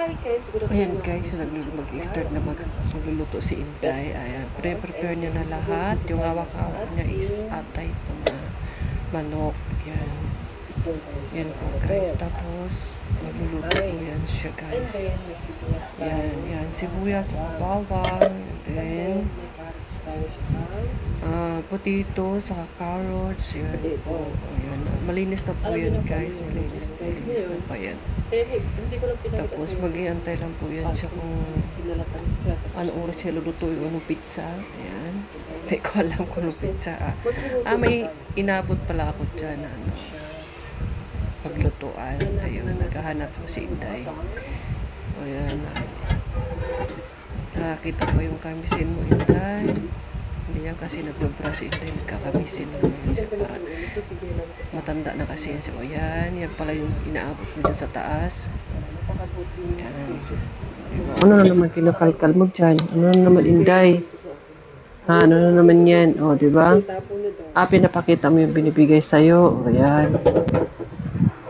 Hi guys, good Ayan guys, mag-start na mag magluluto si Inday. Ayan, pre-prepare niya na lahat. Yung hawak-hawak niya is atay po na manok. Yan. Ito guys. Yan po guys. Tapos, magluluto po yan siya guys. Yan, yan. Sibuyas bawang. And then, sa pan. ah potato, saka carrots. Yan po. Ayan. Malinis na po Alam po guys. yun, Nilinis, guys, nilinis na pa yan. Hey, hindi ko lang pinakita Tapos, mag-iantay lang po yan siya kung ano oras siya luluto yung anong pizza. Ayan. Hindi ko alam kung anong pizza. Ah, ah may inabot pala ako dyan. Ano, paglutuan. Ayun, naghahanap ko si Inday. O yan. Nakakita pa yung kamisin mo, Inday. Hindi yan kasi nagbabra si Inday. Nagkakamisin lang yun siya para matanda na kasi yan siya. O yan, yan pala yung inaabot mo dyan sa taas. Yan. Ano na naman kinakalkal mo dyan? Ano na naman, Inday? Ha, ano na naman yan? O, di ba? Ah, pinapakita mo yung binibigay sa'yo. O, yan.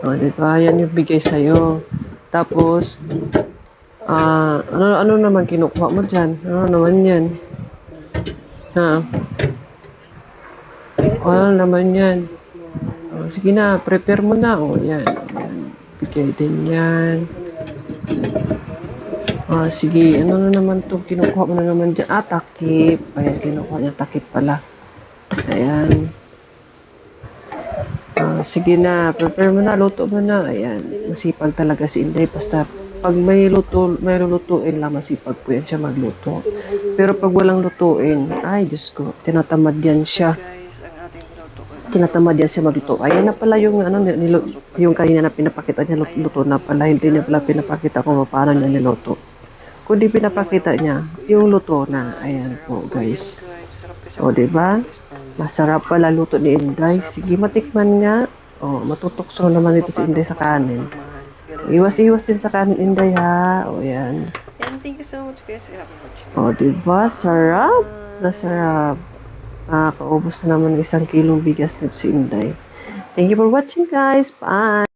O, di ba? Yan yung bigay sa'yo. Tapos, ah, ano, ano naman kinukuha mo dyan? Ano naman yan? Ha? Ano naman yan? O, sige na, prepare mo na. O, yan. yan. Bigay din yan. Ah, sige, ano na naman to kinukuha mo na naman dyan? Ah, takip. Ayan, kinukuha niya takip pala. Ayan. Ah, sige na, prepare mo na, luto mo na. Ayan, masipag talaga si Inday. Basta pag may luto, may lulutuin lang, masipag po yan siya magluto. Pero pag walang lutuin, ay, Diyos ko, tinatamad yan siya. Tinatamad yan siya magluto. Ayan na pala yung, ano, nilo, yung kanina na pinapakita niya, luto, na pala. Hindi niya pala pinapakita kung paano niya niluto. Kundi pinapakita niya, yung luto na. Ayan po, guys. O, ba? Masarap pala luto ni Inday. Sige, matikman nga. O, matutokso naman ito si Inday sa kanin. Iwas-iwas din sa kanin, Inday, ha? O, yan. And thank you so much guys. Happy watching. O, di ba? Sarap. Nasarap. Nakakaubos na naman ng isang kilong bigas nito si Inday. Thank you for watching, guys. Bye!